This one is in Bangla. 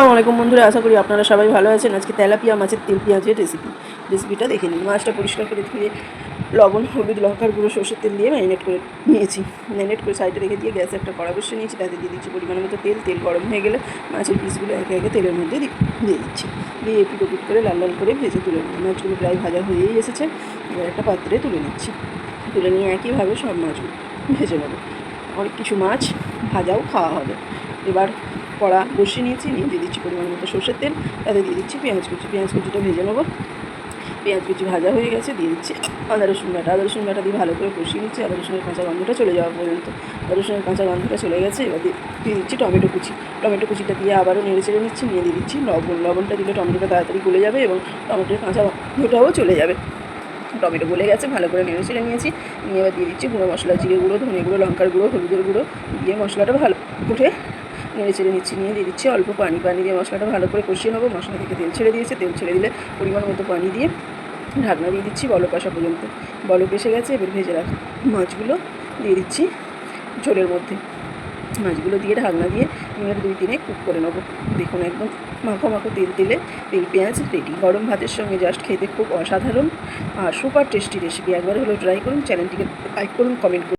আসসালামু আলাইকুম বন্ধুরা, আশা করি আপনারা সবাই ভালো আছেন। আজকে তেলাপিয়া মাছের তেল পেঁয়াজের রেসিপি রেসিপিটা দেখে নিন। মাছটা পরিষ্কার করে ধুয়ে লবণ, হলুদ, লঙ্কার গুঁড়ো, সর্ষের তেল দিয়ে ম্যারিনেট করে নিয়েছি। ম্যারিনেট করে সাইডে রেখে দিয়ে গ্যাসে একটা কড়া বসিয়ে নিয়েছি। তাতে দিয়ে দিচ্ছি পরিমাণ মতো তেল। তেল গরম হয়ে গেলে মাছের পিসগুলো একে একে তেলের মধ্যে দিয়ে দিচ্ছি। দিয়ে এপিট ওপিট করে লাল লাল করে ভেজে তুলে নেব। মাছগুলো প্রায় ভাজা হয়েই এসেছে। এবার একটা পাত্রে তুলে নিচ্ছি। তুলে নিয়ে একইভাবে সব মাছগুলো ভেজে নেব। অনেক কিছু মাছ ভাজাও খাওয়া হবে। এবার কড়া বসিয়ে নিয়েছি, নিয়ে দিয়ে দিচ্ছি পরিমাণ মতো সর্ষের তেল, তাতে দিয়ে দিচ্ছি পেঁয়াজ কুচি। পেঁয়াজ কুচিটা ভেজে নেব। পেঁয়াজ কুচি ভাজা হয়ে গেছে, দিয়ে দিচ্ছি আদা রসুন বাটা। আদা রসুন বাটা দিয়ে ভালো করে কষিয়ে নিচ্ছি। আদা রসুনের কাঁচা গন্ধটা চলে যাওয়া পর্যন্ত। আদা রসুনের কাঁচা গন্ধটা চলে গেছে, এবার দিয়ে দিচ্ছি টমেটো কুচি। টমেটো কুচিটা দিয়ে আবারও নেড়ে চেড়ে নিচ্ছি, নিয়ে দিয়ে দিচ্ছি লবণ। লবণটা দিলে টমেটোটা তাড়াতাড়ি গলে যাবে এবং টমেটোর কাঁচা গন্ধটাও চলে যাবে। টমেটো গলে গেছে, ভালো করে নেড়ে চেড়ে নিয়েছি। নিয়ে এবার দিয়ে দিচ্ছি গুঁড়ো মশলা, জিরে গুঁড়ো, ধনে গুঁড়ো, লঙ্কার গুঁড়ো, হলুদের গুঁড়ো। দিয়ে মশলাটা ভালো করে নেড়ে চেড়ে নিচ্ছি, নিয়ে দিয়ে দিচ্ছি, অল্প পানি পানি দিয়ে মশলাটা ভালো করে কষিয়ে নেব। মশলা থেকে তেল ছেড়ে দিয়েছে, তেল ছেড়ে দিলে পরিমাণ মতো পানি দিয়ে ঢাকনা দিয়ে দিচ্ছি বলক আসা পর্যন্ত। বলক এসে গেছে, এবার ভেজে রাখ মাছগুলো দিয়ে দিচ্ছি ঝোলের মধ্যে। মাছগুলো দিয়ে ঢাকনা দিয়ে মিনিট দুই তিনে কুক করে নেব। দেখুন একদম মাখো মাখো তেল তেলে তেল পেঁয়াজ রেডি গরম ভাতের সঙ্গে জাস্ট খেতে খুব অসাধারণ আর সুপার টেস্টি রেসিপি একবার হলো ট্রাই করুন চ্যানেলটিকে লাইক করুন কমেন্ট করুন।